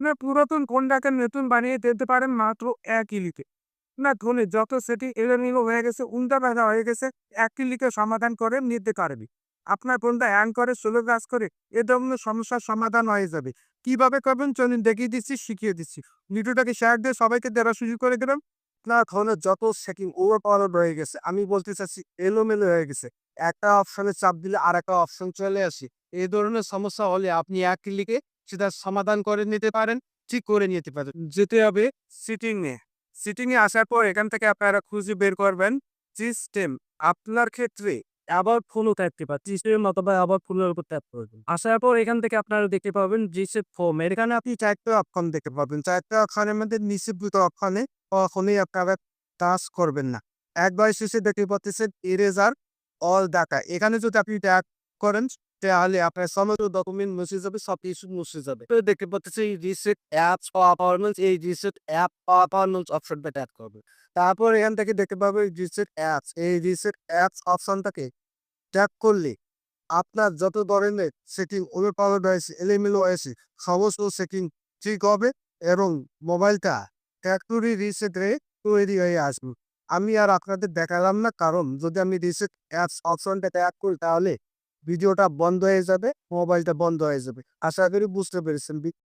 না পুরাতন ফোনটাকে নতুন বানিয়ে দিতে পারেন মাত্র এক ইলিতে না ধরুন যত সেটি এলোমেলো হয়ে গেছে, উল্টা পাল্টা হয়ে গেছে এক ক্লিকে সমাধান করে নিতে পারবি। আপনার ফোনটা হ্যাং করে স্লো কাজ করে, এ ধরনের সমস্যার সমাধান হয়ে যাবে। কীভাবে করবেন চলুন দেখিয়ে দিচ্ছি, শিখিয়ে দিচ্ছি। ভিডিওটাকে শেয়ার দিয়ে সবাইকে দেওয়ার সুযোগ করে দিলাম। আপনার ফোনের যত সেটিং ওভার পাওয়ার রয়ে গেছে, আমি বলতে চাচ্ছি এলোমেলো হয়ে গেছে। একটা অপশনে চাপ দিলে আর একটা অপশন চলে আসে। এই ধরনের সমস্যা হলে আপনি এক ক্লিকে সেটা সমাধান করে নিতে পারেন ঠিক করে নিতে পারেন। যেতে হবে সিটিং এ। সিটিং এ আসার পর এখান থেকে আপনারা খুঁজে বের করবেন সিস্টেম আপনার ক্ষেত্রে আবার ফোনও থাকতে পারে। সিস্টেম অথবা আবার ফোনের উপর ট্যাপ করবেন। আসার পর এখান থেকে আপনারা দেখতে পাবেন জিসে ফোম এর। এখানে আপনি চারটে অপশন দেখতে পাবেন। চারটে অপশনের মধ্যে নিচে দুটো অপশনে কখনোই আপনারা টাচ করবেন না। একবার শেষে দেখতে পাচ্ছেন ইরেজার অল ডাটা এখানে যদি আপনি ট্যাগ করেন তাহলে আপনার সমস্ত ডকুমেন্ট মুছে যাবে সব কিছু মুছে যাবে। তো দেখতে পাচ্ছেন, এই রিসেট অ্যাপস পারফরমেন্স এই রিসেট অ্যাপ পারফরমেন্স অপশনটা ট্যাগ করবে। তারপর এখান থেকে দেখতে পাবে রিসেট অ্যাপস এই রিসেট অ্যাপস অপশনটাকে ট্যাগ করলে আপনার যত ধরনের সেটিং ওভার পাওয়ার রয়েছে, এলোমেলো হয়েছে সমস্ত সেটিং ঠিক হবে এবং মোবাইলটা ফ্যাক্টরি রিসেটে তৈরি হয়ে আসবে। আমি আর আপনাদের দেখালাম না, কারণ যদি আমি রিসেট অ্যাপস অপশনটা ট্যাগ করি, তাহলে ভিডিওটা বন্ধ হয়ে যাবে মোবাইলটা বন্ধ হয়ে যাবে। আশা করি বুঝতে পেরেছেন।